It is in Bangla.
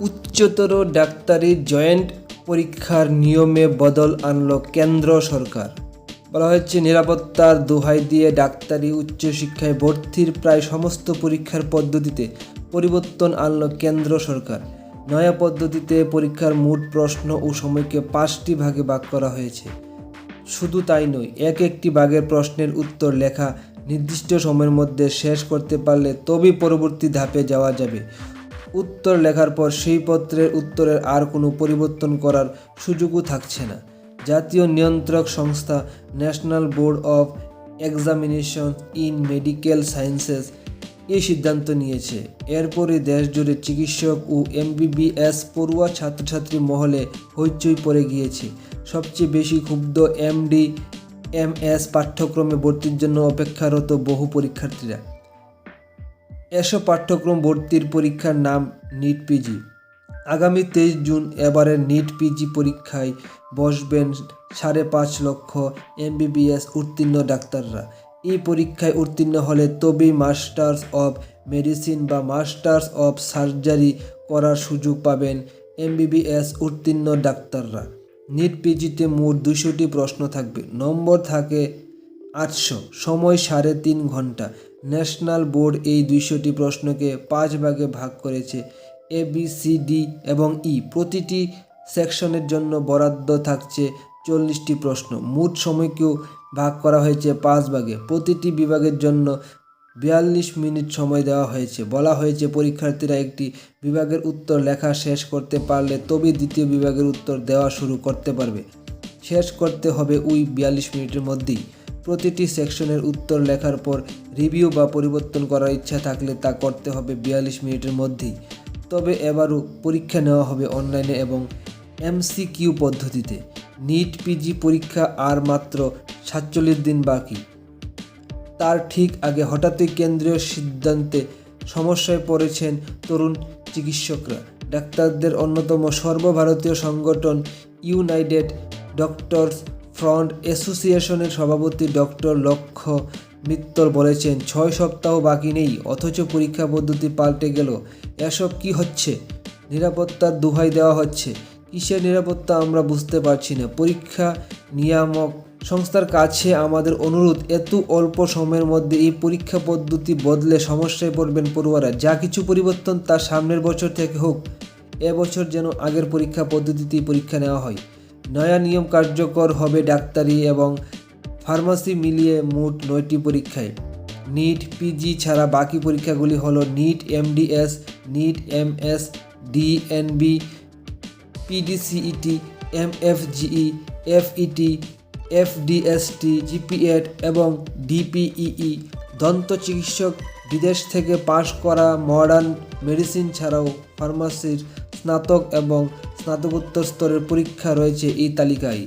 উচ্চতর ডাক্তারি জয়েন্ট পরীক্ষার নিয়মে বদল আনল কেন্দ্র সরকার। বলা হয়েছে, নিরাপত্তার দোহাই দিয়ে ডাক্তারি উচ্চশিক্ষায় ভর্তির প্রায় সমস্ত পরীক্ষার পদ্ধতিতে পরিবর্তন আনল কেন্দ্র সরকার। নয়া পদ্ধতিতে পরীক্ষার মোট প্রশ্ন ও সময়কে পাঁচটি ভাগে ভাগ করা হয়েছে। শুধু তাই নয়, এক একটি ভাগের প্রশ্নের উত্তর লেখা নির্দিষ্ট সময়ের মধ্যে শেষ করতে পারলে তবেই পরবর্তী ধাপে যাওয়া যাবে। উত্তর লেখার পর সেই পত্রের উত্তরের আর কোনো পরিবর্তন করার সুযোগও থাকছে না। জাতীয় নিয়ন্ত্রক সংস্থা national board of examination in medical sciences এই সিদ্ধান্ত নিয়েছে। এরপরই দেশজুড়ে চিকিৎসক ও এমবিবিএস পড়ুয়া ছাত্রছাত্রী মহলে হইচই পড়ে গিয়েছে। সবচেয়ে বেশি ক্ষুব্ধ এমডি, এমএস পাঠ্যক্রমে ভর্তির জন্য অপেক্ষারত বহু পরীক্ষার্থীরা। এসব পাঠ্যক্রম ভর্তির পরীক্ষার নাম নিট পিজি আগামী তেইশ জুন এবারের নিট পিজি পরীক্ষায় বসবেন সাড়ে পাঁচ লক্ষ এমবিবিএস উত্তীর্ণ ডাক্তাররা। এই পরীক্ষায় উত্তীর্ণ হলে তবেই মাস্টার্স অব মেডিসিন বা মাস্টার্স অব সার্জারি করার সুযোগ পাবেন এমবিবিএস উত্তীর্ণ ডাক্তাররা। নিট পিজিতে মোট দুশোটি প্রশ্ন থাকবে। নম্বর থাকে আটশো। সময় সাড়ে তিন ঘণ্টা। ন্যাশনাল বোর্ড এই দুইশোটি প্রশ্নকে পাঁচ ভাগে ভাগ করেছে। এ বি সি ডি এবং ই প্রতিটি সেকশনের জন্য বরাদ্দ থাকছে চল্লিশটি প্রশ্ন। মোট সময়কেও ভাগ করা হয়েছে পাঁচ ভাগে। প্রতিটি বিভাগের জন্য বিয়াল্লিশ মিনিট সময় দেওয়া হয়েছে। বলা হয়েছে পরীক্ষার্থীরা একটি বিভাগের উত্তর লেখা শেষ করতে পারলে তবেই দ্বিতীয় বিভাগের উত্তর দেওয়া শুরু করতে পারবে। শেষ করতে হবে ওই বিয়াল্লিশ মিনিটের মধ্যেই। প্রতিটি সেকশনের উত্তর লেখার পর রিভিউ বা পরিবর্তন করার ইচ্ছা থাকলে তা করতে হবে বিয়াল্লিশ মিনিটের মধ্যেই। তবে এবারও পরীক্ষা নেওয়া হবে অনলাইনে এবং এমসিকিউ পদ্ধতিতে। নিট পিজি পরীক্ষা আর মাত্র সাতচল্লিশ দিন বাকি। তার ঠিক আগে হঠাৎই কেন্দ্রীয় সিদ্ধান্তে সমস্যায় পড়েছেন তরুণ চিকিৎসকরা। ডাক্তারদের অন্যতম সর্বভারতীয় সংগঠন ইউনাইটেড ডক্টরস ফ্রন্ট অ্যাসোসিয়েশনের সভাপতি ডক্টর লক্ষ্য মিত্তল বলেছেন, ছয় সপ্তাহ বাকি নেই, অথচ পরীক্ষা পদ্ধতি পাল্টে গেল। এসব কি হচ্ছে? নিরাপত্তার দোহাই দেওয়া হচ্ছে। কিসের নিরাপত্তা আমরা বুঝতে পারছি না। পরীক্ষা নিয়ামক সংস্থার কাছে আমাদের অনুরোধ, এত অল্প সময়ের মধ্যে এই পরীক্ষা পদ্ধতি বদলে সমস্যায় পড়বেন পড়ুয়ারা। যা কিছু পরিবর্তন তা সামনের বছর থেকে হোক এবছর যেন আগের পরীক্ষা পদ্ধতিতেই পরীক্ষা নেওয়া হয়। নয়া নিয়ম কার্যকর হবে ডাক্তারি এবং ফার্মাসি মিলিয়ে মোট নয়টি পরীক্ষায়। নিট, পিজি ছাড়া বাকি পরীক্ষাগুলি হলো NEET, MDS, NEET, MS, DNB, PDCET, MFGE, FET, FDST, GPED এবং ডিপিইই। দন্ত চিকিৎসক বিদেশ থেকে পাশ করা মডার্ন মেডিসিন ছাড়াও ফার্মাসির স্নাতক এবং স্নাতকোত্তর স্তরের পরীক্ষা রয়েছে এই তালিকায়।